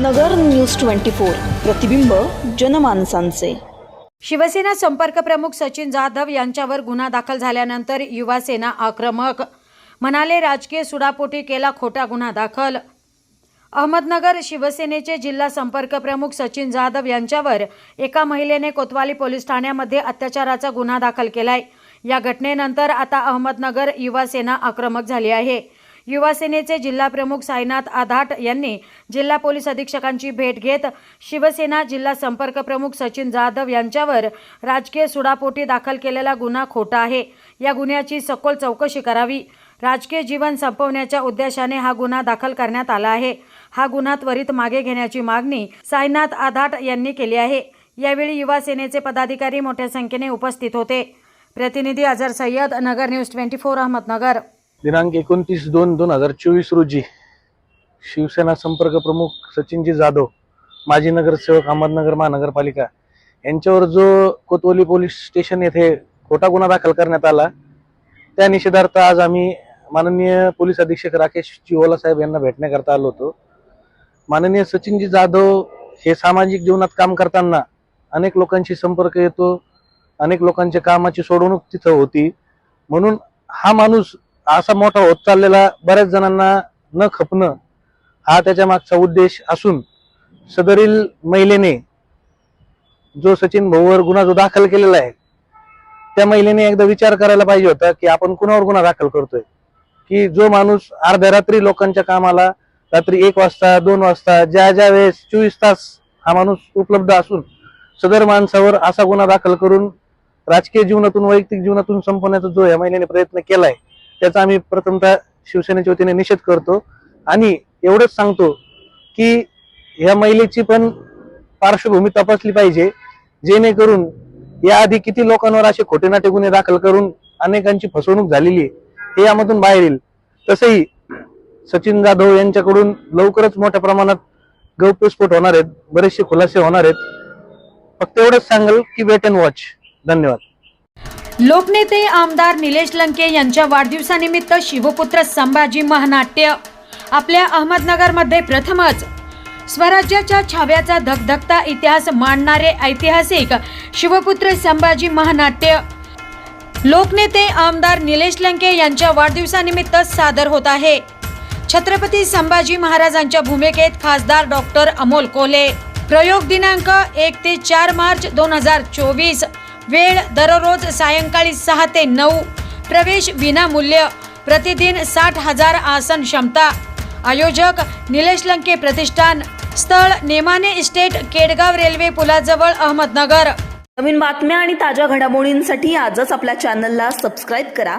नगर news twenty four. प्रतिबिंब जनमानसांचे. शिवसेना संपर्क प्रमुख सचिन जाधव यांच्यावर गुन्हा दाखल झाल्यानंतर युवा सेना आक्रमक. म्हणाले राजकीय सुडापोटी केला खोटा गुन्हा दाखल. अहमदनगर शिवसेनेचे जिल्हा संपर्क प्रमुख सचिन जाधव यांच्यावर एका महिलेने कोतवाली पोलीस ठाण्यामध्ये अत्याचाराचा गुन्हा दाखल केलाय. या घटनेनंतर आता अहमदनगर युवा सेना आक्रमक झाली आहे. युवासेनेचे जिल्हाप्रमुख जिल्हा प्रमुख साईनाथ आधाट यांनी जिल्हा पोलीस अधीक्षकांची भेट घेत शिवसेना जिल्हा संपर्क प्रमुख सचिन जाधव यांच्यावर राजकीय सुडापोटी दाखल केलेला गुन्हा खोटा आहे. या गुन्ह्याची सखोल चौकशी करावी. राजकीय जीवन संपवण्याच्या उद्देशाने हा गुन्हा दाखल करण्यात आला आहे. हा गुन्हा त्वरित मागे घेण्याची मागणी साईनाथ आधाट यांनी केली आहे. यावेळी युवा सेनेचे पदाधिकारी मोठ्या संख्येने उपस्थित होते. प्रतिनिधी Azhar Sayyad Nagar news twenty four Ahmednagar. दिनांक एकोणतीस दोन दोन हजार चोवीस रोजी शिवसेना संपर्क प्रमुख सचिनजी जाधव माजी नगरसेवक अहमदनगर महानगरपालिका यांच्यावर जो कोतवली पोलीस स्टेशन येथे खोटा गुन्हा दाखल करण्यात आला त्या निषेधार्थ आज आम्ही माननीय पोलीस अधीक्षक राकेश चिवोला साहेब यांना भेटण्याकरता आलो होतो. माननीय सचिनजी जाधव हे सामाजिक जीवनात काम करताना अनेक लोकांशी संपर्क येतो अनेक लोकांच्या कामाची सोडवणूक तिथं होती. म्हणून हा माणूस असा मोठा होत चाललेला बऱ्याच जणांना न खपणं हा त्याच्या मागचा उद्देश असून सदरील महिलेने जो सचिन भाऊवर गुन्हा जो दाखल केलेला आहे त्या महिलेने एकदा विचार करायला पाहिजे होता की आपण कुणावर गुन्हा दाखल करतोय? की जो माणूस अर्ध्या रात्री लोकांच्या कामाला रात्री एक वाजता दोन वाजता ज्या ज्या वेळेस चोवीस तास हा माणूस उपलब्ध असून सदर माणसावर असा गुन्हा दाखल करून राजकीय जीवनातून वैयक्तिक जीवनातून संपवण्याचा जो या महिलेने प्रयत्न केलाय त्याचा आम्ही प्रथमतः शिवसेनेच्या वतीने निषेध करतो. आणि एवढंच सांगतो की या महिलेची पण पार्श्वभूमी तपासली पाहिजे जेणेकरून याआधी किती लोकांवर असे खोटे नाटे गुन्हे दाखल करून अनेकांची फसवणूक झालेली आहे हे यामधून बाहेर येईल. तसंही सचिन जाधव यांच्याकडून लवकरच मोठ्या प्रमाणात गौप्यस्फोट होणार आहेत बरेचसे खुलासे होणार आहेत. फक्त एवढंच सांगाल की वेट अँड वॉच धन्यवाद. लोकनेते आमदार निलेश लंके यांच्या वाढदिवसानिमित्त शिवपुत्र संभाजी महानाट्य. आपल्या अहमदनगरमध्ये प्रथमच स्वराज्याच्या छाव्याचा धगधगता इतिहास मांडणारे ऐतिहासिक शिवपुत्र संभाजी महानाट्य. लोकनेते आमदार निलेश लंके यांच्या वाढदिवसानिमित्त सादर होत आहे. छत्रपती संभाजी महाराजांच्या भूमिकेत खासदार डॉक्टर अमोल कोले. प्रयोग दिनांक एक ते चार मार्च दोन हजार चोवीस. वेळ दररोज सायंकाळी सहा ते नऊ. प्रवेश विनामूल्य. प्रतिदिन साठ हजार आसन क्षमता. आयोजक निलेश लंके प्रतिष्ठान. स्थळ नेमाने इस्टेट केडगाव रेल्वे पुलाजवळ अहमदनगर. नवीन बातम्या आणि ताज्या घडामोडींसाठी आजच आपल्या चॅनलला सबस्क्राईब करा.